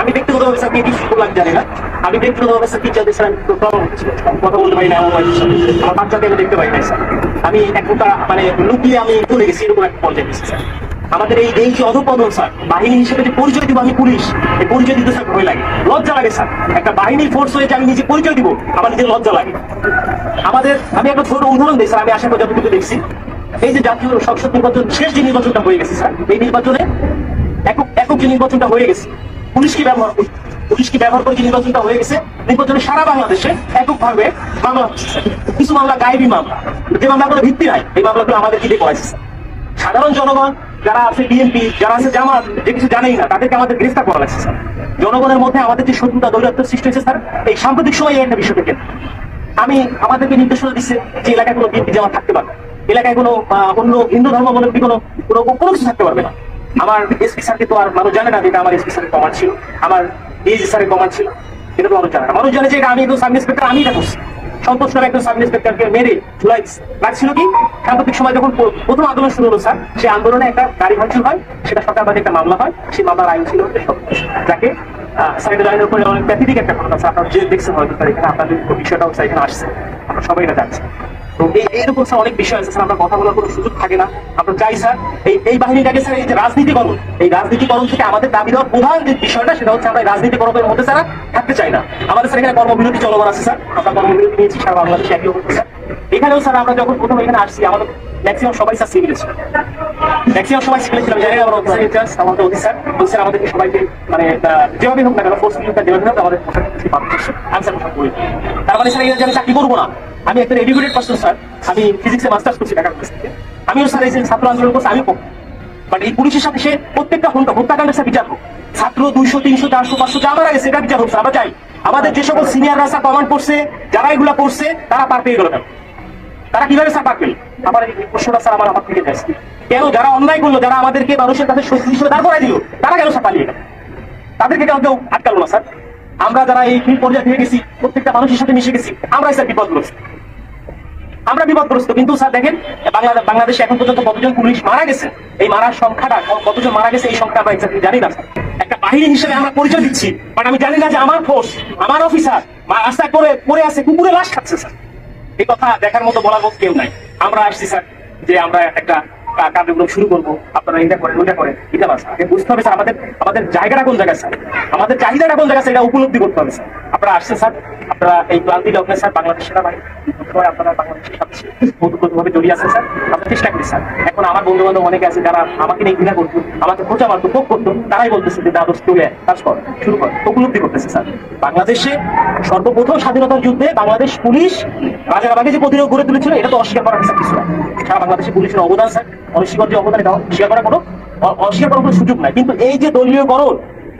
আমি কি জানি না আমি টিচারদের problem হচ্ছিল। কথা বলতে পারি না স্যার। আমার বাচ্চাকে আমি দেখতে পাই নাই স্যার আমি এক মানে লুকিয়ে আমি চলে গেছি এরকম পর্যায়ে গেছি স্যার আমাদের এই এই যে অধপতন স্যার বাহিনী হিসেবে যে পরিচয় দিব আমি পুলিশ এই পরিচয় দিতে স্যার ভয় লাগে লজ্জা লাগে স্যার একটা বাহিনীর ফোর্স হয়ে যে আমি নিজে পরিচয় দিব আমার নিজের লজ্জা লাগে আমাদের আমি একটা ছোট উদাহরণ দিই, স্যার আমি আশা করি যতটুকু দেখছি, এই যে জাতীয় সংসদ নির্বাচন শেষ যে নির্বাচনটা হয়ে গেছে, স্যার, এই নির্বাচনে যে নির্বাচনটা হয়ে গেছে, পুলিশ কি ব্যবহার করছে? পুলিশ কি ব্যবহার করে যে নির্বাচনটা হয়ে গেছে? নির্বাচনে সারা বাংলাদেশে এককভাবে মামলা কিছু মামলা গায়েবী মামলা। যে মামলাগুলো ভিত্তি নাই, এই মামলাগুলো আমাদের কি দিয়ে সাধারণ জনগণ যারা আছে, বিএনপি, যারা আছে জামাত, যে কিছু জানেই না, তাদেরকে আমাদের গ্রেফতার করা লাগছে, স্যার। জনগণের মধ্যে আমাদের যে শত্রুতা দৈরাত্ম সৃষ্টি হয়েছে, স্যার, এই সাম্প্রতিক সময়ে একটা বিষয় থেকে আমি আমাদেরকে নির্দেশনা দিচ্ছে যে এলাকায় কোনো বিএনপি জামাত থাকতে পারবে। এলাকায় কোনো অন্য হিন্দু ধর্মাবলম্বী কোনো কোনো কিছু থাকতে পারবে না। আমার এসপি স্যারকে তো আর মানুষ জানে না যে এটা আমার এসপি স্যারের কমান্ড ছিল। আমার ডিএসি স্যারের কমান্ড ছিল। এটা তো মানুষ জানে না। মানুষ জানে যে এটা আমি একজন সাব ইন্সপেক্টর আমি এটা করছি। সন্তোষ নামে একজন সাব ইন্সপেক্টরকে মেরে ঝুলাই লাগছিল কি? সাম্প্রতিক সময় যখন প্রথম আন্দোলন শুরু হলো, স্যার, সেই আন্দোলনে একটা গাড়ি ভাঙচুর হয়। সেটা সরকারবাদী একটা মামলা হয়। সেই মামলার আইন ছিল। যাকে সাইডের আইনের উপরে অনেক প্যাথেটিক একটা ঘটনা, স্যার, আপনারা যে দেখছেন হয়তো স্যার এখানে আপনাদের বিষয়টাও স্যার এখানে আসছে। আমরা সবাই এটা জানছি তো এই এইরকম স্যার অনেক বিষয় আছে, স্যার, আমরা কথা বলার কোনো সুযোগ থাকে না। আমরা চাই, স্যার, এই এই বাহিনীটাকে, স্যার, এই যে রাজনীতিকরণ, এই রাজনীতিকরণ থেকে আমাদের দাবি দেওয়ার প্রধান যে বিষয়টা, সেটা হচ্ছে আমরা রাজনীতিকরণের মধ্যে, স্যার থাকতে চাই না। আমাদের স্যার এখানে কর্মবিরতি চলমান আছে, স্যার। আমরা কর্মবিরতি নিয়েছি সারা বাংলাদেশে একই অবস্থা স্যার। এখানেও, স্যার, আমরা যখন প্রথম এখানে আসছি, আমাদের ম্যাক্সিমাম সবাই, স্যার সিভিল ছিল। ম্যাক্সিমাম সবাই সিভিল ছিলাম জানি আমার অফিসার ইনচার্জ আমাদের অফিসার স্যার। আমাদেরকে সবাইকে মানে যেভাবে হোক না কেন ফোর্স মিলিটার যেভাবে হোক, আমাদের আমি, স্যার পরি তার মানে স্যার এখানে চাকরি করব না, আমি একটা এডুকেটেড পার্সন স্যার। আমি ফিজিক্সে মাস্টার্স করছি ঢাকা থেকে আমিও, স্যার, এই ছাত্র আন্দোলন করছি আমি বাট এই পুলিশের সাথে সে প্রত্যেকটা হত্যা হত্যাকাণ্ডের সাথে বিচার হোক। ছাত্র দুইশো, তিনশো, চারশো, পাঁচশো, যা মারা গেছে এটা বিচার হোক, আমরা চাই। আমাদের যে সকল সিনিয়ররা স্যার কমান্ড করছে, যারা এগুলা করছে, তারা পার পেয়ে গেল কেন? তারা কীভাবে স্যার পার পেল? আমার এই প্রশ্নটা স্যার আমার আমার থেকে কেন যারা অন্যায় করল, যারা আমাদেরকে মানুষের কাছে শত্রু হিসেবে দাঁড় করাই দিল, তারা কেন স্যার পালিয়ে গেল? তাদেরকে কেউ কেউ আটকালো না স্যার আমরা যারা এই পর্যায়ে গেছি, প্রত্যেকটা মানুষের সাথে মিশে গেছি, আমরাই স্যার বিপদগ্রস্ত। আমরা বিপদগ্রস্ত। কিন্তু স্যার দেখেন বাংলাদেশ এখন পর্যন্ত কতজন পুলিশ মারা গেছে? এই মারার সংখ্যাটা কতজন মারা গেছে এই সংখ্যা আমরা জানি না একটা বাহিনী হিসেবে আমরা পরিচয় দিচ্ছি বাট আমি জানি না যে আমার ফোর্স আমার অফিসার রাস্তায় করে পড়ে আছে, কুকুরে লাশ খাচ্ছে, স্যার। এই কথা দেখার মতো বলার মতো কেউ নাই। আমরা আসছি, স্যার, যে আমরা একটা কার্যক্রম শুরু করব। আপনারা এটা করেন, ওইটা করেন। এটা বুঝতে হবে, স্যার, আমাদের আমাদের জায়গাটা কোন জায়গায়, স্যার? আমাদের চাহিদাটা কোন জায়গায়, স্যার? এটা উপলব্ধি করতে হবে, স্যার। আপনারা স্যার। আপনারা এই ক্লান্তি লগ্নে স্যার আপনারা বাংলাদেশের সাথে জড়িয়ে আছেন, স্যার। চেষ্টা করি, স্যার। এখন আমার বন্ধু বান্ধব অনেকে আছে, যারা আমাকে নিয়ে ঘৃণা করতো, আমাকে খোঁচা মারতো করতো। তারাই বলতেছে যে তুলে, কাজ কর, শুরু কর। উপলব্ধি করতেছে, স্যার। বাংলাদেশে সর্বপ্রথম স্বাধীনতার যুদ্ধে বাংলাদেশ পুলিশ রাজারাবাগে যে প্রতিরোধ গড়ে তুলেছিল, এটা তো অস্বীকার করার কিছু না। সারা বাংলাদেশে পুলিশের অবদান, স্যার। অনস্বীকার্য অবদান এটা অস্বীকার করার কোনো অস্বীকার করার কোনো সুযোগ নাই। কিন্তু এই যে দলীয়করণ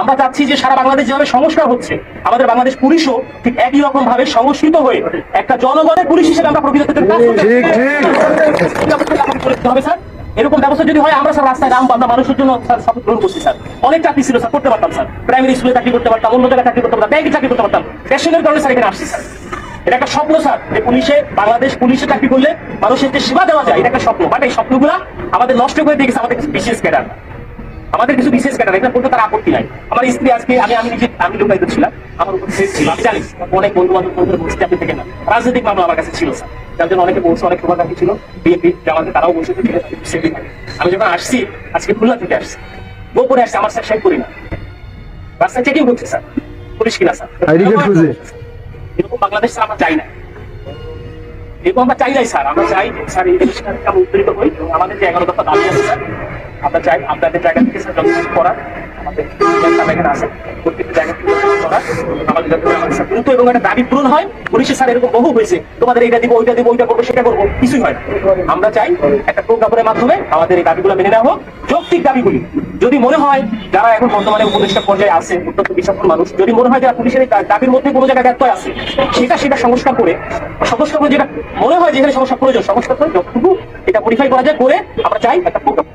আমরা চাচ্ছি যে সারা বাংলাদেশ যেভাবে সংস্কার হচ্ছে আমাদের বাংলাদেশ পুলিশও ঠিক একই রকম ভাবে সংস্কৃত হয়ে একটা জনগণের পুলিশ হিসেবে আমরা প্রকৃত হবে স্যার? এরকম ব্যবস্থা যদি হয় আমরা স্যার রাস্তায় নামবো আমরা মানুষের জন্য স্যার শপথ গ্রহণ করছি স্যার। অনেক চাকরি ছিল স্যার করতে পারতাম স্যার। প্রাইমারি স্কুলে চাকরি করতে পারতাম অন্য জায়গায় চাকরি করতে পারতাম ব্যাংকে চাকরি করতে পারতাম। প্যাশনের কারণে স্যার এখানে আসছি স্যার। এটা একটা স্বপ্ন স্যার যে পুলিশে বাংলাদেশ পুলিশে চাকরি করলে মানুষের যে সেবা দেওয়া যায় এটা একটা স্বপ্ন। বাট এই স্বপ্নগুলা আমাদের নষ্ট করে দিয়ে গেছে আমাদের বিশেষ ক্যাডার। আমাদের কিছু বিশেষ ক্যাডার এখানে বলতে তার আপত্তি নাই। আমার স্ত্রী আজকে আমি আমি নিজে আমি লোকায়িত ছিলাম। আমার উপর কেস ছিল আমি জানি অনেক বন্ধু বান্ধব বন্ধুরা বলছে চাকরি থেকে না। রাজনৈতিক মামলা আমার কাছে ছিল স্যার। যার জন্য অনেকে বলছে অনেক শুভাকাঙ্ক্ষী ছিল বিএনপি জামাতে তারাও সেটি থাকে। আমি যখন আসছি আজকে খুলনা থেকে আসছি গোপনে আসছি আমার স্যার শেখ করি না। রাস্তায় চেকিং হচ্ছে স্যার? পুলিশ কিনা স্যার? এরকম বাংলাদেশ স্যার আমরা চাই না। এরকম আমরা চাই নাই স্যার। আমরা চাই স্যার এই জিনিসটা আমরা উত্তরিত হই আমাদের যে এগারো দফা দাবি আছে স্যার আমরা চাই আপনাদের জায়গা থেকে স্যার যত করার আমাদের এখানে আছে প্রত্যেকটা জায়গা থেকে করা, আমাদের যাতে আমাদের স্যার এবং একটা দাবি হয় এরকম বহু হয়েছে তোমাদের ওইটা করব সেটা করব কিছুই হয় আমরা চাই একটা প্রোগ্রামের মাধ্যমে আমাদের এই দাবিগুলো মেনে নেওয়া হোক যৌক্তিক দাবিগুলি যদি মনে হয় যারা এখন বর্তমানে উপদেষ্টা পর্যায়ে আছে অত্যন্ত বিচক্ষণ মানুষ, যদি মনে হয় যারা পুলিশের দাবির মধ্যে কোনো জায়গায় ব্যত্যয় আছে, সেটা সেটা সংস্কার করে সংস্কার করে যেটা মনে হয় যেখানে সমস্যা প্রয়োজন, সংস্কার করে যতটুকু এটা মডিফাই করা যায় করে আমরা চাই একটা প্রজ্ঞাপন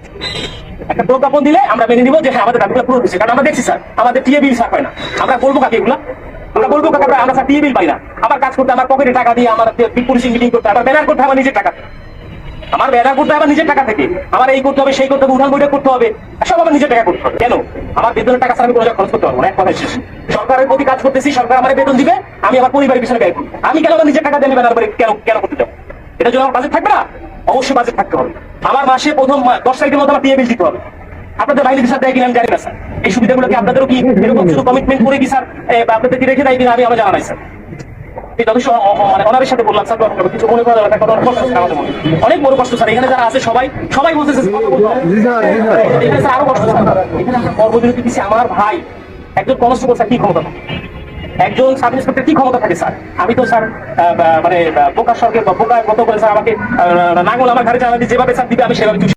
একটা প্রজ্ঞাপন দিলে আমরা মেনে নিব যে হ্যাঁ আমাদের দাবিগুলো পুরো হচ্ছে কারণ আমরা দেখছি, স্যার, আমাদের টিএ বিল স্যার পায় না। আমরা বলব কাকে এগুলা? আমরা বলব কাকে? আমরা স্যার টিএ বিল পাই না। আমার কাজ করতে, আমার পকেটে টাকা দিয়ে আমার পুলিশিং মিটিং করতে, আমার ব্যানার করতে, আমার নিজের টাকা। আমার ব্যানার করতে হবে নিজের টাকা থেকে। আমার এই করতে হবে, সেই করতে হবে উঠান বইটা করতে হবে, সব আমার নিজের টাকা করতে হবে। কেন? আমার বেতনের টাকা ছাড়া আমি কোনো খরচ করতে পারব না, এক কথা শেষ সরকারের প্রতি কাজ করতেছি, সরকার আমার বেতন দিবে, আমি আমার পরিবারের পিছনে ব্যয় করব? আমি কেন আমার নিজের টাকা দিয়ে ব্যানার কেন কেন করতে যাব? এটা জন্য আমার বাজেট থাকবে না? অবশ্যই বাজেট থাকতে হবে। আমার মাসে প্রথম দশ তারিখের মধ্যে আমার টিএ বিল দিতে হবে। আপনাদের বাইরে স্যার দেয় কিনা আমি জানি না, স্যার। এই সুবিধাগুলো কি আপনাদেরও কি এরকম শুধু কমিটমেন্ট করে কি, স্যার? আপনাদের কি রেখে দেয় কিনা আমি আমার জানা নাই, স্যার। মানে সাথে বললাম স্যার কিছু মনে অনেক কষ্ট আমাদের মনে। অনেক বড় কষ্ট স্যার এখানে যারা আছে সবাই সবাই বলতেছে স্যার, আরও কষ্ট স্যার এখানে আমরা কর্মবিরতি দিচ্ছি আমার ভাই। একজন কনস্টেবল স্যার কি ক্ষমতা? একজন সাব ইন্সপেক্টর কি ক্ষমতা থাকে স্যার? আমি তো স্যার মানে বোকা সরকার বোকা কত করে স্যার আমাকে আহ, নাঙ্গল আমার ঘরে চালাতে যেভাবে স্যার দিবে আমি সেভাবে